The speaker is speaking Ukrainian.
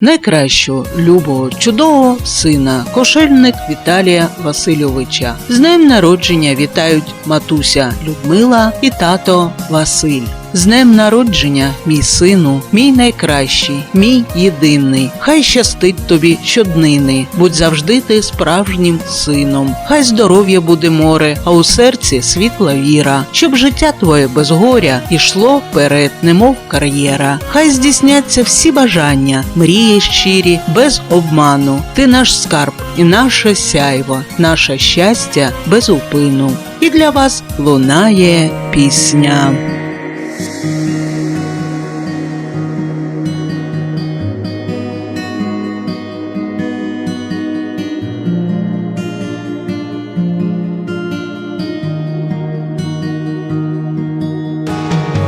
найкращого, любого, чудового сина, кошельник Віталія Васильовича. З днем народження вітають матуся Людмила і тато Василь. З днем народження, мій сину, мій найкращий, мій єдиний. Хай щастить тобі щоднини, будь завжди ти справжнім сином. Хай здоров'я буде море, а у серці світла віра, щоб життя твоє без горя ішло вперед, немов кар'єра. Хай здійсняться всі бажання, мрії щирі, без обману. Ти наш скарб і наше сяйво, наше щастя без упину. І для вас лунає пісня.